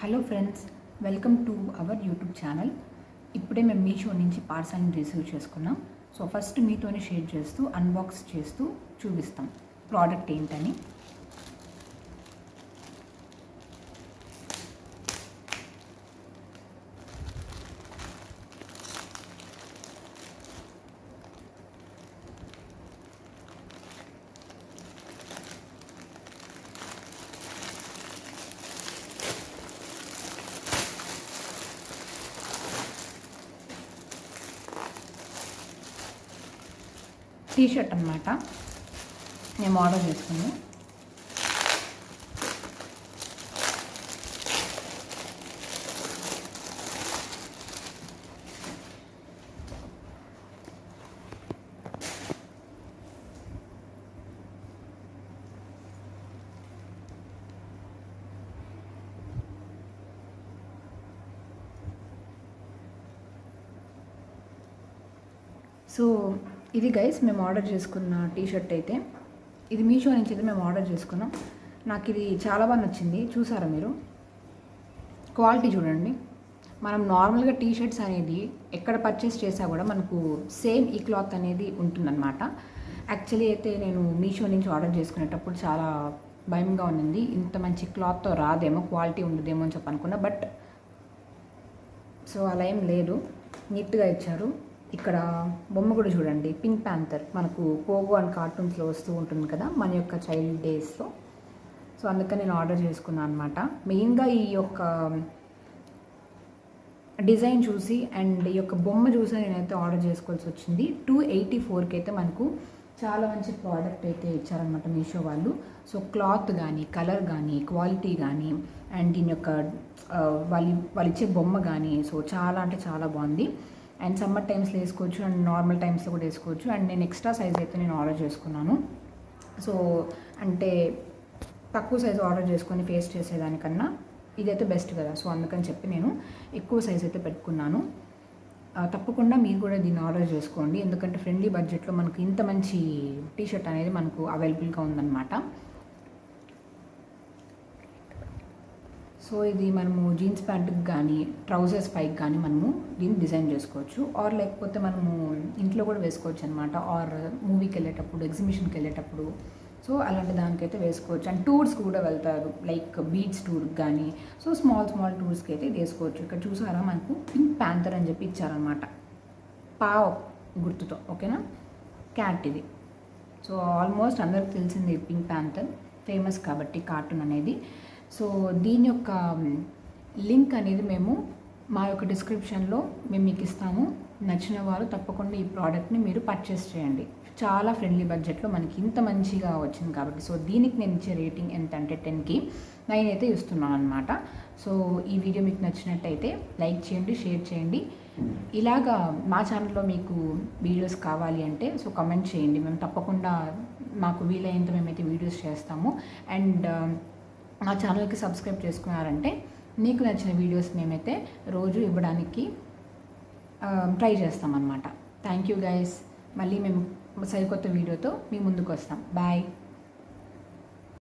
Hello friends welcome to our YouTube channel ఇప్పుడే మేము మీషో నుంచి పార్సల్ని రిసీవ్ చేసుకున్నాం. సో ఫస్ట్ మీతోనే షేర్ చేస్తూ అన్బాక్స్ చేస్తూ చూపిస్తాం. ప్రోడక్ట్ ఏంటని. టీ షర్ట్ అనమాట మేము ఆర్డర్ చేసుకున్నాం. సో ఇది గైస్ మేము ఆర్డర్ చేసుకున్న టీ షర్ట్ అయితే. ఇది మీషో నుంచి అయితే మేము ఆర్డర్ చేసుకున్నాం. నాకు ఇది చాలా బాగా నచ్చింది. చూసారా మీరు? క్వాలిటీ చూడండి. మనం నార్మల్గా టీ షర్ట్స్ అనేది ఎక్కడ పర్చేస్ చేసా కూడా మనకు సేమ్ ఈ క్లాత్ అనేది ఉంటుందన్నమాట. యాక్చువల్లీ అయితే నేను మీషో నుంచి ఆర్డర్ చేసుకునేటప్పుడు చాలా భయంగా ఉన్నింది. ఇంత మంచి క్లాత్తో రాదేమో క్వాలిటీ ఉండదేమో అని చెప్పనుకున్నా బట్ సో అలా ఏం లేదు. నీట్గా ఇచ్చారు. ఇక్కడ బొమ్మ కూడా చూడండి. పింక్ ప్యాంథర్ మనకు పోగో అండ్ కార్టూన్స్లో వస్తూ ఉంటుంది కదా మన యొక్క చైల్డ్ డేస్లో సో అందుకని నేను ఆర్డర్ చేసుకున్నాను అనమాట మెయిన్గా ఈ యొక్క డిజైన్ చూసి అండ్ ఈ యొక్క బొమ్మ చూసి నేనైతే ఆర్డర్ చేసుకోవాల్సి వచ్చింది. టూ ఎయిటీ ఫోర్కి అయితే మనకు చాలా మంచి ప్రోడక్ట్ అయితే ఇచ్చారనమాట మీషో వాళ్ళు. సో క్లాత్ కానీ కలర్ కానీ క్వాలిటీ కానీ అండ్ దీని యొక్క uh, వాళ్ళు వాళ్ళు ఇచ్చే బొమ్మ కానీ సో చాలా అంటే చాలా బాగుంది. అండ్ సమ్మర్ టైమ్స్లో వేసుకోవచ్చు అండ్ నార్మల్ టైమ్స్లో కూడా వేసుకోవచ్చు. అండ్ నేను ఎక్స్ట్రా సైజ్ అయితే నేను ఆర్డర్ చేసుకున్నాను. సో అంటే తక్కువ సైజు ఆర్డర్ చేసుకొని ఫేస్ చేసేదానికన్నా ఇదైతే బెస్ట్ కదా. సో అందుకని చెప్పి నేను ఎక్కువ సైజ్ అయితే పెట్టుకున్నాను. తప్పకుండా మీరు కూడా దీన్ని ఆర్డర్ చేసుకోండి. ఎందుకంటే ఫ్రెండ్లీ బడ్జెట్లో మనకు ఇంత మంచి టీ షర్ట్ అనేది మనకు అవైలబుల్గా ఉందన్నమాట. సో ఇది మనము జీన్స్ ప్యాంట్కి కానీ ట్రౌజర్స్ పైకి కానీ మనము దీన్ని డిజైన్ చేసుకోవచ్చు. ఆర్ లేకపోతే మనము ఇంట్లో కూడా వేసుకోవచ్చు అనమాట ఆర్ మూవీకి వెళ్ళేటప్పుడు ఎగ్జిబిషన్కి వెళ్ళేటప్పుడు. సో అలాంటి దానికైతే వేసుకోవచ్చు. అండ్ టూర్స్కి కూడా వెళ్తారు. లైక్ బీచ్ టూర్కి కానీ సో స్మాల్ స్మాల్ టూర్స్కి అయితే ఇది వేసుకోవచ్చు. ఇక్కడ చూసారా మనకు? పింక్ ప్యాంతర్ అని చెప్పి ఇచ్చారనమాట పావ్ గుర్తుతో ఓకేనా? క్యాట్ ఇది. సో ఆల్మోస్ట్ అందరికి తెలిసింది పింక్ ప్యాంతర్ ఫేమస్ కాబట్టి కార్టూన్ అనేది. సో దీని యొక్క లింక్ అనేది మేము మా యొక్క డిస్క్రిప్షన్లో మేము మీకు ఇస్తాము. నచ్చిన వారు తప్పకుండా ఈ ప్రోడక్ట్ని మీరు పర్చేస్ చేయండి. చాలా ఫ్రెండ్లీ బడ్జెట్లో మనకి ఇంత మంచిగా వచ్చింది కాబట్టి సో దీనికి నేను ఇచ్చే రేటింగ్ ఎంత అంటే టెన్కి నైన్ అయితే ఇస్తున్నాను అనమాట సో ఈ వీడియో మీకు నచ్చినట్టయితే లైక్ చేయండి షేర్ చేయండి. ఇలాగా మా ఛానల్లో మీకు వీడియోస్ కావాలి అంటే సో కమెంట్ చేయండి. మేము తప్పకుండా మాకు వీలైనంత మేమైతే వీడియోస్ చేస్తాము. అండ్ మా ఛానల్కి సబ్స్క్రైబ్ చేసుకున్నారంటే మీకు నచ్చిన వీడియోస్ మేమైతే రోజు ఇవ్వడానికి ట్రై చేస్తామన్నమాట. థ్యాంక్ యూ గైస్ మళ్ళీ మేము సరికొత్త వీడియోతో మీ ముందుకు వస్తాం. బాయ్